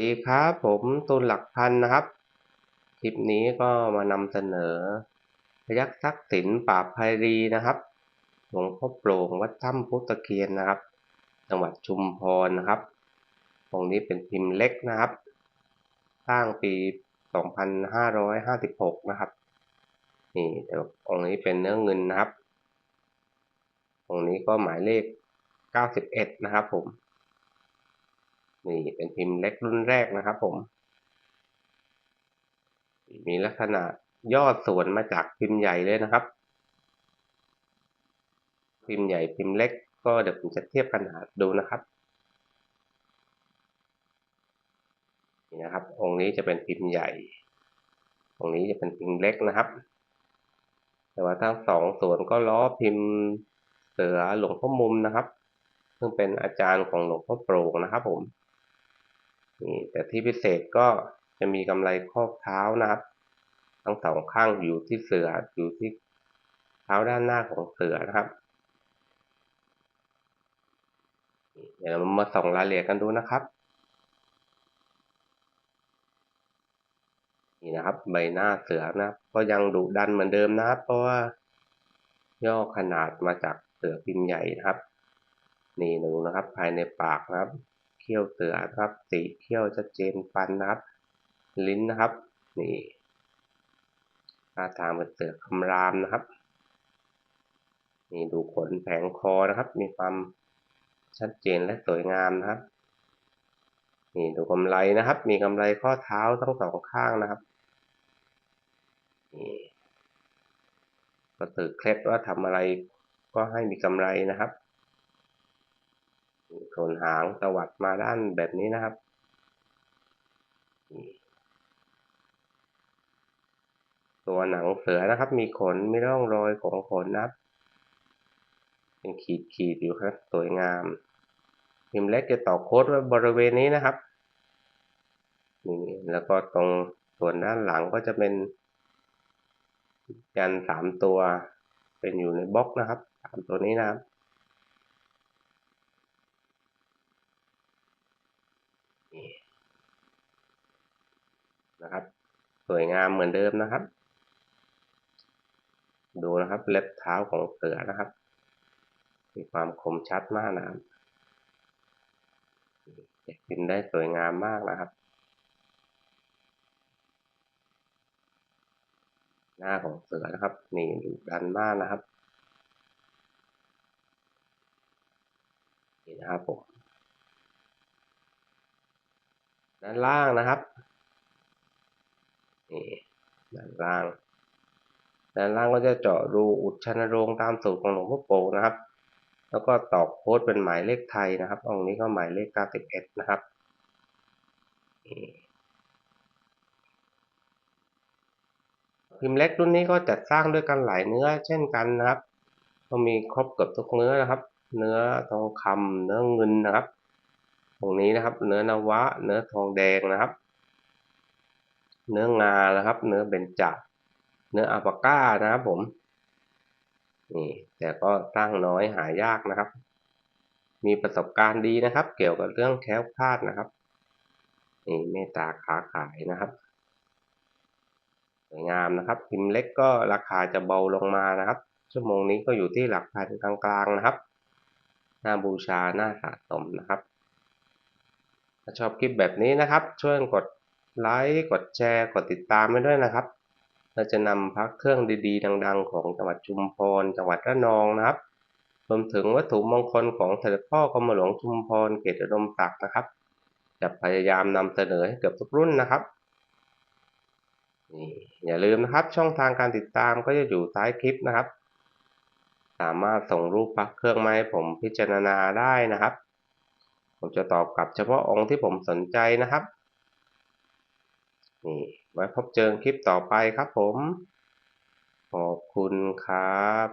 ดีครับผมตุลหลักพันนะครับ คลิปนี้ก็มานำเสนอ พยักษ์ทักษิณป่าบไพรีนะครับหลวงพ่อโปร่งวัดถ้ำพุทธเคียนนะครับ จังหวัดชุมพรนะครับองค์นี้เป็นพิมพ์เล็กนะครับ สร้างปี 2556 นะครับ นี่เดี๋ยวองค์นี้เป็นเนื้อเงินนะครับองค์นี้ก็หมายเลข 91 นะครับผม นี่เป็นพิมพ์เล็กรุ่นแรกนะครับผม มีลักษณะย่อส่วนมาจากพิมพ์ใหญ่เลยนะครับ พิมพ์ใหญ่พิมพ์เล็ก ก็เดี๋ยวผมจะเทียบขนาดดูนะครับนี่นะครับ องค์นี้จะเป็นพิมพ์ใหญ่ องค์นี้จะเป็นพิมพ์เล็กนะครับ แต่ว่าทั้งสองส่วนก็ล้อพิมพ์เสือหลวงพ่อมุมนะครับ ซึ่งเป็นอาจารย์ของหลวงพ่อโปร่งนะครับผม นี่แต่ที่พิเศษก็จะมีกำไรข้อเท้านะครับ ทั้งสองข้างอยู่ที่เสืออยู่ที่เท้าด้านหน้าของเสือนะครับเดี๋ยวเรามาส่องรายละเอียดกันดูนะครับ นี่นะครับใบหน้าเสือนะครับ ก็ยังดุดันเหมือนเดิมนะครับ เพราะว่าย่อขนาดมาจากเสือพิมพ์ใหญ่นะครับ นี่ดูนะครับ ภายในปากนะครับ เขี้ยวเสือนะครับสีเขี้ยวชัดเจนฟันนะครับ ลิ้นนะครับ นี่ท่าทางเป็นเสือคำรามนะครับ นี่ดูขนแผงคอนะครับ มีความชัดเจนและสวยงามนะครับ นี่ดูกำไรนะครับ มีกำไรข้อเท้าทั้งสองข้างนะครับนี่ก็ถือเคล็ดว่าทำอะไรก็ให้มีกำไรนะครับ ส่วนหางตวัดมาด้านแบบนี้นะครับ ตัวหนังเสือนะครับ มีขนมีร่องรอยของขนนะครับเป็นขีดขีดอยู่ครับ สวยงามพิมพ์เล็กจะต่อโค้ดไว้บริเวณนี้นะครับนี่แล้วก็ตรงส่วนด้านหลังก็จะเป็นยันสามตัวเป็นอยู่ในบล็อกนะครับสามตัวนี้นะครับ นะครับ สวยงามเหมือนเดิมนะครับ ดูนะครับเล็บเท้าของเสือนะครับ มีความคมชัดมากนะครับพิมพ์ได้สวยงามมากนะครับ หน้าของเสือนะครับ นี่ดุดันมากนะครับ นี่นะครับผม ด้านล่างนะครับนี่ด้านล่าง ด้านล่างก็จะเจาะรูอุดชันโรงตามสูตรของหลวงพ่อโปนะครับ แล้วก็ตอกโค้ดเป็นหมายเลขไทยนะครับองค์นี้ก็หมายเลข91นะครับพิมพ์เล็กรุ่นนี้ก็จัดสร้างด้วยกันหลายเนื้อเช่นกันนะครับ ก็มีครบเกือบทุกเนื้อนะครับ เนื้อทองคำเนื้อเงินนะครับ ตรงนี้นะครับ เนื้อนวะ เนื้อทองแดงนะครับ เนื้องานะครับ เนื้อเบญจเนื้ออัปก้านะครับผมนี่แต่ก็สร้างน้อยหายากนะครับ มีประสบการณ์ดีนะครับ เกี่ยวกับเรื่องแคล้วคลาดนะครับนี่เมตตาขาขายนะครับสวยงามนะครับพิมพ์เล็กก็ราคาจะเบาลงมานะครับ ชั่วโมงนี้ก็อยู่ที่หลักพันกลางๆนะครับ หน้าบูชาหน้าสะสมนะครับ ถ้าชอบคลิปแบบนี้นะครับ ช่วยกดไลค์ กดแชร์ กดติดตามไว้ด้วยนะครับ เราจะนำพักเครื่องดีๆ ดัง ๆ ของจังหวัดชุมพร จังหวัดระนองนะครับ รวมถึงวัตถุมงคลของเสด็จพ่อกรมหลวงชุมพร เกตอุดมศักดิ์นะครับ จะพยายามนำเสนอให้เกือบทุกรุ่นนะครับนี่อย่าลืมนะครับ ช่องทางการติดตามก็จะอยู่ท้ายคลิปนะครับ สามารถส่งรูปพักเครื่องมาให้ผมพิจารณาได้นะครับ ผมจะตอบกลับเฉพาะองค์ที่ผมสนใจนะครับ นี่ ไว้พบเจอคลิปต่อไปครับผม ขอบคุณครับ